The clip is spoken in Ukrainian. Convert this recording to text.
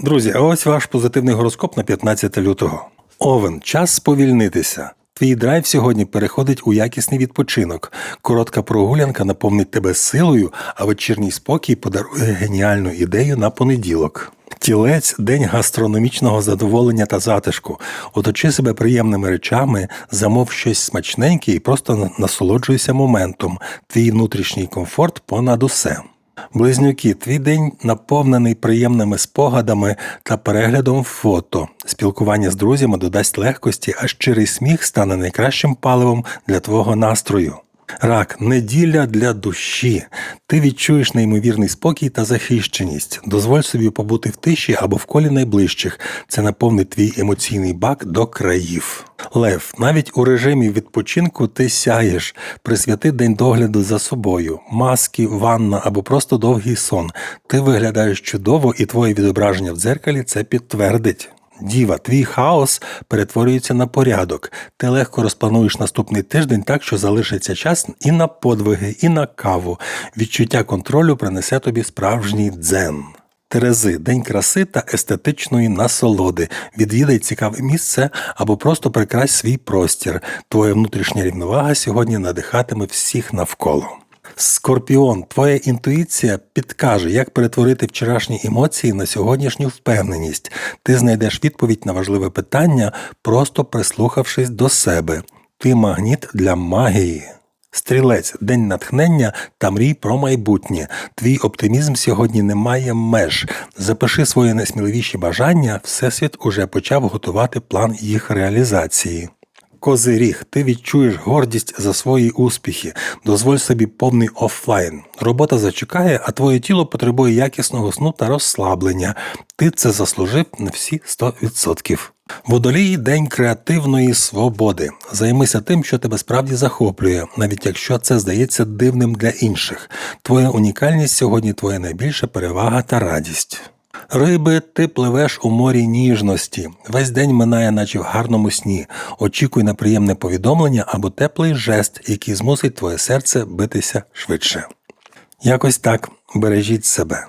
Друзі, а ось ваш позитивний гороскоп на 15 лютого. Овен, час сповільнитися. Твій драйв сьогодні переходить у якісний відпочинок. Коротка прогулянка наповнить тебе силою, а вечірній спокій подарує геніальну ідею на понеділок. Тілець день гастрономічного задоволення та затишку. Оточи себе приємними речами, замов щось смачненьке і просто насолоджуйся моментом. Твій внутрішній комфорт понад усе. Близнюки, твій день наповнений приємними спогадами та переглядом фото. Спілкування з друзями додасть легкості, а щирий сміх стане найкращим паливом для твого настрою. Рак, неділя для душі. Ти відчуєш неймовірний спокій та захищеність. Дозволь собі побути в тиші або в колі найближчих. Це наповнить твій емоційний бак до країв. Лев, навіть у режимі відпочинку ти сяєш. Присвяти день догляду за собою, маски, ванна або просто довгий сон. Ти виглядаєш чудово, і твоє відображення в дзеркалі це підтвердить. Діва, твій хаос перетворюється на порядок. Ти легко розплануєш наступний тиждень так, що залишиться час і на подвиги, і на каву. Відчуття контролю принесе тобі справжній дзен. Терези, день краси та естетичної насолоди. Відвідай цікаве місце або просто прикрась свій простір. Твоя внутрішня рівновага сьогодні надихатиме всіх навколо. Скорпіон, твоя інтуїція підкаже, як перетворити вчорашні емоції на сьогоднішню впевненість. Ти знайдеш відповідь на важливе питання, просто прислухавшись до себе. Ти магніт для магії. Стрілець, день натхнення та мрій про майбутнє. Твій оптимізм сьогодні не має меж. Запиши свої найсміливіші бажання, Всесвіт уже почав готувати план їх реалізації. Козиріг, ти відчуєш гордість за свої успіхи. Дозволь собі повний офлайн. Робота зачекає, а твоє тіло потребує якісного сну та розслаблення. Ти це заслужив на всі 100%. Водолій день креативної свободи. Займися тим, що тебе справді захоплює, навіть якщо це здається дивним для інших. Твоя унікальність сьогодні твоя найбільша перевага та радість. Риби, ти пливеш у морі ніжності. Весь день минає, наче в гарному сні. Очікуй на приємне повідомлення або теплий жест, який змусить твоє серце битися швидше. Якось так бережіть себе.